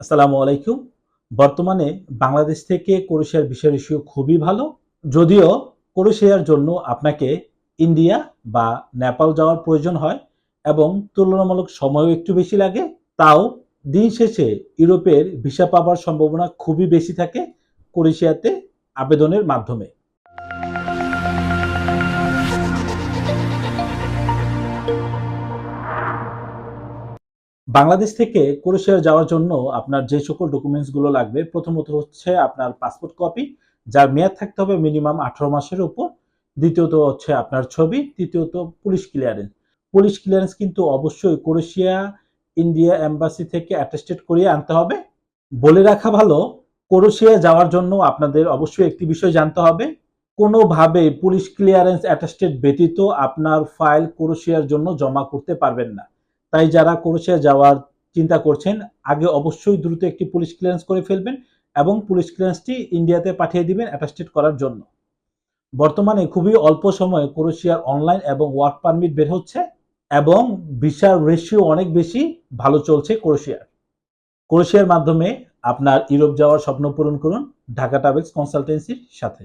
আসসালামু আলাইকুম। বর্তমানে বাংলাদেশ থেকে ক্রোয়েশিয়ার ভিসা রেশিও খুবই ভালো। যদিও ক্রোয়েশিয়ার জন্য আপনাকে ইন্ডিয়া বা নেপাল যাওয়ার প্রয়োজন হয় এবং তুলনামূলক সময়ও একটু বেশি লাগে। তাও দিন শেষে ইউরোপের ভিসা পাওয়ার সম্ভাবনা খুবই বেশি থাকে ক্রোয়েশিয়াতে আবেদনের মাধ্যমে। বাংলাদেশ থেকে ক্রোয়েশিয়া যাওয়ার জন্য আপনার যে সকল ডকুমেন্টসগুলো লাগবে, প্রথমত হচ্ছে আপনার পাসপোর্ট কপি যার মেয়াদ থাকতে হবে মিনিমাম আঠারো মাসের উপর। দ্বিতীয়ত হচ্ছে আপনার ছবি, তৃতীয়ত পুলিশ ক্লিয়ারেন্স পুলিশ ক্লিয়ারেন্স কিন্তু অবশ্যই ক্রোয়েশিয়া, ইন্ডিয়া এম্বাসি থেকে অ্যাটেস্টেড করিয়ে আনতে হবে। বলে রাখা ভালো, ক্রোয়েশিয়া যাওয়ার জন্য আপনাদের অবশ্যই একটি বিষয় জানতে হবে। কোনোভাবে পুলিশ ক্লিয়ারেন্স অ্যাটেস্টেড ব্যতীত আপনার ফাইল ক্রোয়েশিয়ার জন্য জমা করতে পারবেন না। তাই যারা ক্রোয়েশিয়া যাওয়ার চিন্তা করছেন, আগে অবশ্যই দ্রুত একটি পুলিশ ক্লিয়ারেন্স করে ফেলবেন এবং পুলিশ ক্লিয়ারেন্সটি ইন্ডিয়াতে পাঠিয়ে দিবেন অ্যাটাস্টেড করার জন্য। বর্তমানে খুবই অল্প সময়ে ক্রোয়েশিয়ার অনলাইন এবং ওয়ার্ক পারমিট বের হচ্ছে এবং ভিসার রেশিও অনেক বেশি ভালো চলছে ক্রোয়েশিয়ার। ক্রোয়েশিয়ার মাধ্যমে আপনার ইউরোপ যাওয়ার স্বপ্ন পূরণ করুন ঢাকা ট্রাভেলস কনসালটেন্সির সাথে।